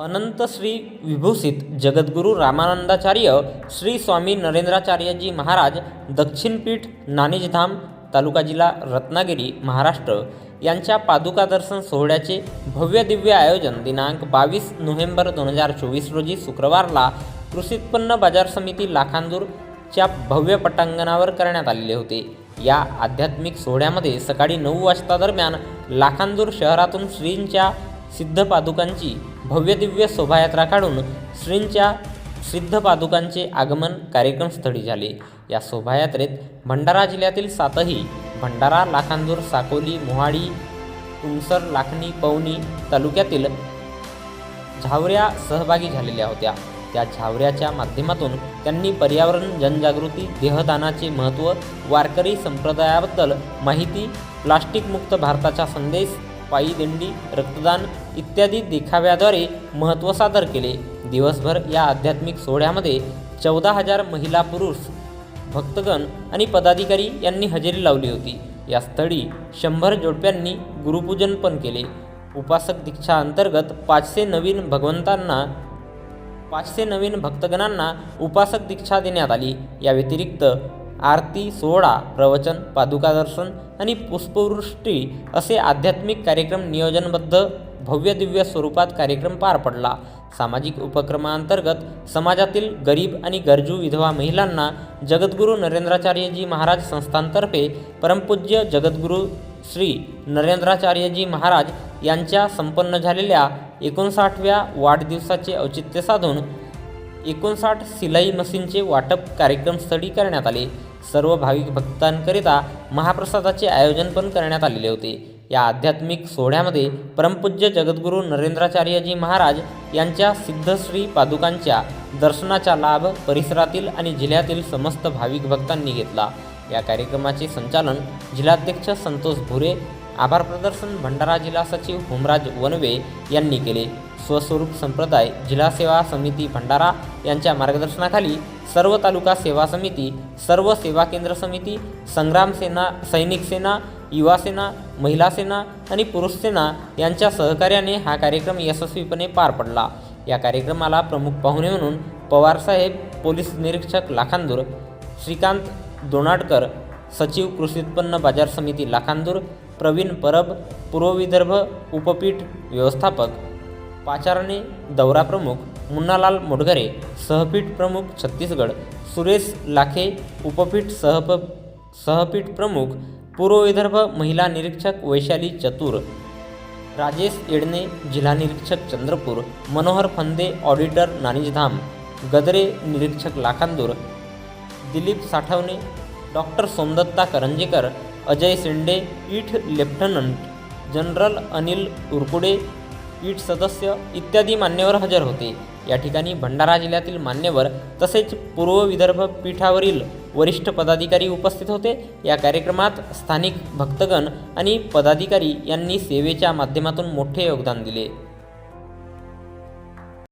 अनंत श्री विभूषित जगद्गुरू रामानंदाचार्य श्री स्वामी नरेंद्राचार्यजी महाराज दक्षिणपीठ नाणेजधाम तालुका जिल्हा रत्नागिरी महाराष्ट्र. यांच्या पादुका दर्शन सोहळ्याचे भव्य दिव्य आयोजन दिनांक बावीस नोव्हेंबर दोन हजार चोवीस रोजी शुक्रवारला कृषी उत्पन्न बाजार समिती लाखांदूरच्या भव्य पटांगणावर करण्यात आलेले होते. या आध्यात्मिक सोहळ्यामध्ये सकाळी नऊ वाजता दरम्यान लाखांदूर शहरातून श्रींच्या सिद्ध पादुकांची भव्यदिव्य शोभायात्रा काढून श्रींच्या सिद्ध पादुकांचे आगमन कार्यक्रमस्थळी झाले. या शोभायात्रेत भंडारा जिल्ह्यातील सातही भंडारा लाखांदूर साकोली मोहाडी तुमसर लाखणी पवनी तालुक्यातील झावऱ्या सहभागी झालेल्या होत्या. त्या झावऱ्याच्या माध्यमातून त्यांनी पर्यावरण जनजागृती देहदानाचे महत्त्व वारकरी संप्रदायाबद्दल माहिती प्लास्टिकमुक्त भारताचा संदेश पायी दिंडी रक्तदान इत्यादी देखाव्याद्वारे महत्त्व सादर केले. दिवसभर या आध्यात्मिक सोहळ्यामध्ये चौदा हजार महिला पुरुष भक्तगण आणि पदाधिकारी यांनी हजेरी लावली होती. या स्थळी शंभर जोडप्यांनी गुरुपूजन पण केले. उपासक दीक्षा अंतर्गत पाचशे नवीन भगवंतांना पाचशे नवीन भक्तगणांना उपासक दीक्षा देण्यात आली. या व्यतिरिक्त आरती सोहळा प्रवचन पादुका दर्शन आणि पुष्पवृष्टी असे आध्यात्मिक कार्यक्रम नियोजनबद्ध भव्यदिव्य स्वरूपात कार्यक्रम पार पडला. सामाजिक उपक्रमांतर्गत समाजातील गरीब आणि गरजू विधवा महिलांना जगद्गुरू नरेंद्राचार्यजी महाराज संस्थांतर्फे परमपूज्य जगद्गुरू श्री नरेंद्राचार्यजी महाराज यांच्या संपन्न झालेल्या एकोणसाठव्या वाढदिवसाचे औचित्य साधून एकोणसाठ सिलाई मशीनचे वाटप कार्यक्रमस्थळी करण्यात आले. सर्व भाविक भक्तांकरिता महाप्रसादाचे आयोजन पण करण्यात आलेले होते. या आध्यात्मिक सोहळ्यामध्ये परमपूज्य जगद्गुरू नरेंद्राचार्यजी महाराज यांच्या सिद्धश्री पादुकांच्या दर्शनाचा लाभ परिसरातील आणि जिल्ह्यातील समस्त भाविक भक्तांनी घेतला. या कार्यक्रमाचे संचालन जिल्हाध्यक्ष संतोष भुरे आभार प्रदर्शन भंडारा जिल्हा सचिव होमराज वनवे यांनी केले. स्वस्वरूप संप्रदाय जिल्हा सेवा समिती भंडारा यांच्या मार्गदर्शनाखाली सर्व तालुका सेवा समिती सर्व सेवा केंद्र समिती संग्राम सेना सैनिक सेना युवा सेना महिला सेना आणि पुरुष सेना यांच्या सहकार्याने हा कार्यक्रम यशस्वीपणे पार पडला. या कार्यक्रमाला प्रमुख पाहुणे म्हणून पवारसाहेब पोलीस निरीक्षक लाखांदूर श्रीकांत दोनाडकर सचिव कृषी उत्पन्न बाजार समिती लाखांदूर प्रवीण परब पूर्व विदर्भ उपपीठ व्यवस्थापक पाचारणे दौरा प्रमुख मुन्नालाल मोटघरे सहपीठ प्रमुख छत्तीसगड सुरेश लाखे उपपीठ सहप सहपीठ प्रमुख पूर्व विदर्भ महिला निरीक्षक वैशाली चतुर राजेश येडणे जिल्हा निरीक्षक चंद्रपूर मनोहर फंदे ऑडिटर नानिजधाम गदरे निरीक्षक लाखांदूर दिलीप साठवणे डॉक्टर सोमदत्ता करंजेकर अजय शिंडे पीठ लेफ्टनंट जनरल अनिल उरकुडे पीठ सदस्य इत्यादी मान्यवर हजर होते. या ठिकाणी भंडारा जिल्ह्यातील मान्यवर तसेच पूर्व विदर्भ पीठावरील वरिष्ठ पदाधिकारी उपस्थित होते. या कार्यक्रमात स्थानिक भक्तगण आणि पदाधिकारी यांनी सेवेच्या माध्यमातून मोठे योगदान दिले.